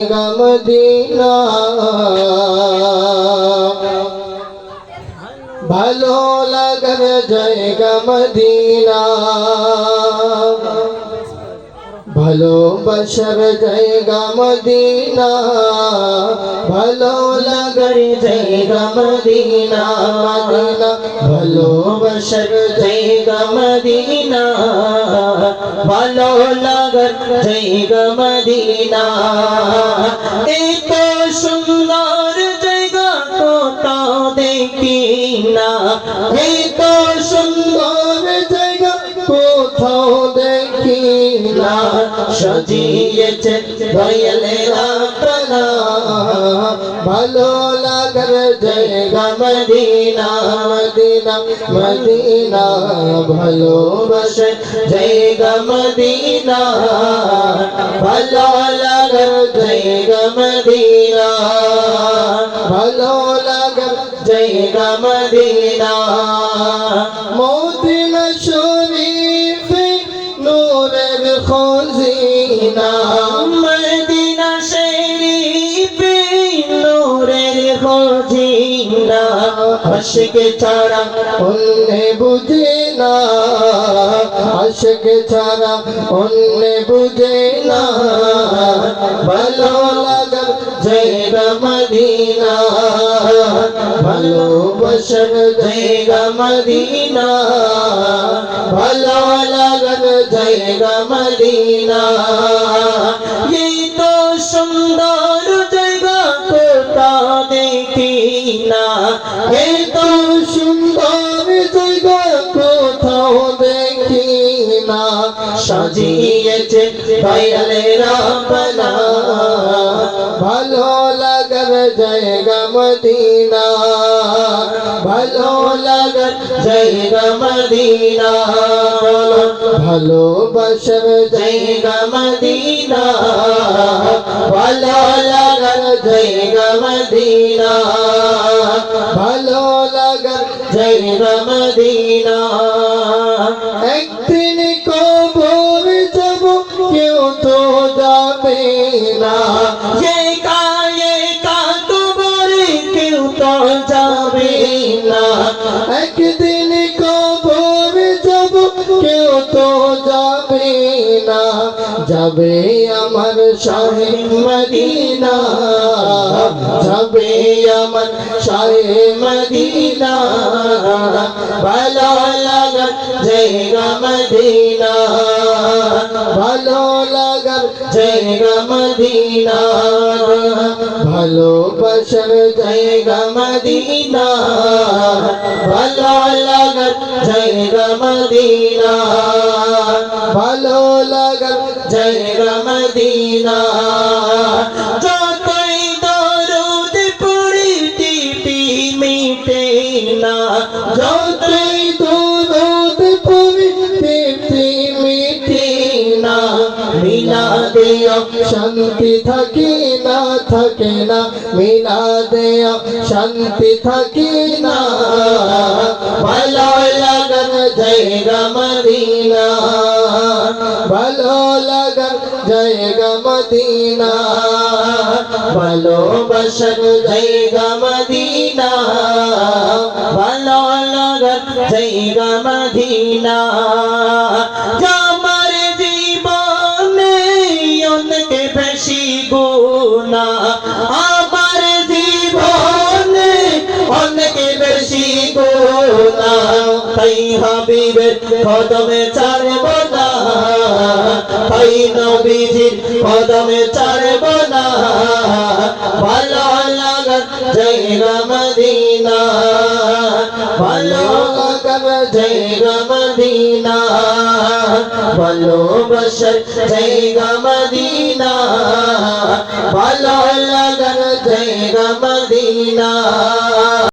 Medina ভালো লাগার জায়গা মদিনা ভালোবাসার জায়গা মদিনা। ভালো লাগার জায়গা মদিনা মদিনা। ভালোবাসার জায়গা মদিনা, ভালো লাগার জায়গা মদিনা। এত সুন্দর জায়গা কোথাও দেখি না। এত সুন্দর সাজিয়েছে দয়ালে রাতনা ভালো লাগার জায়গা মদিনা মদিনা মদিনা। ভালোবাসে জায়গা মদিনা। ভালো লাগার জায়গা মদিনা। ভালো লাগার জায়গা মদিনা। খজিনা মদিনা শরীফে নূরের খজিনা আশিক ছাড়া অন্য বুঝে না। আশিক ছাড়া অন্য বুঝে না। ভালো লাগার জায়গা মদিনা। ভালোবাসার জায়গা মদিনা ভালো লাগার জায়গা মদিনা এই তো সুন্দর জায়গা কোথা দেখি না এই তো সুন্দর জায়গা কোথাও দেখি না সাজিয়েছে দয়ালে রাবনা ভালো লাগার জায়গা মদিনা ভালো লাগার জায়গা মদিনা। ভালোবাসার জায়গা মদিনা। ভালো লাগার জায়গা মদিনা। ভালো লাগার জায়গা মদিনা। একদিন কবর যাব, কেউ তো যাবে না। যাবে না। একদিন কবর যাব, কেউ তো যাবে না। যাবে আমার শাহে মদিনা। যাবে আমার শাহে মদিনা। ভালো লাগার জায়গা মদিনা। ভালো লাগার জায়গা মদিনা। ভালোবাসার জায়গা মদিনা, ভালো লাগার জায়গা মদিনা, ভালো লাগার জায়গা মদিনা। যতই দরদ পড়ি টিপি মিটে না যতই মিলা দেয় শান্তি থাকে না থাকে না। মিলা দেয় শান্তি থাকে না। ভালো লাগার জায়গা মদিনা। ভালো লাগার জায়গা মদিনা। ভালোবাসার জায়গা মদিনা। ভালো লাগার জায়গা মদিনা। গুণা আমার জীবনে অনেক বেশি গুণা তাই হাবিবের কদমে ছাড়ব না, তাই নবীজির কদমে ছাড়ব না। ভালো লাগার জায়গা মদিনা, ভালো লাগার জায়গা মদিনা ভালোবাসার জায়গা মদিনা ভালো লাগন জয় মদিনা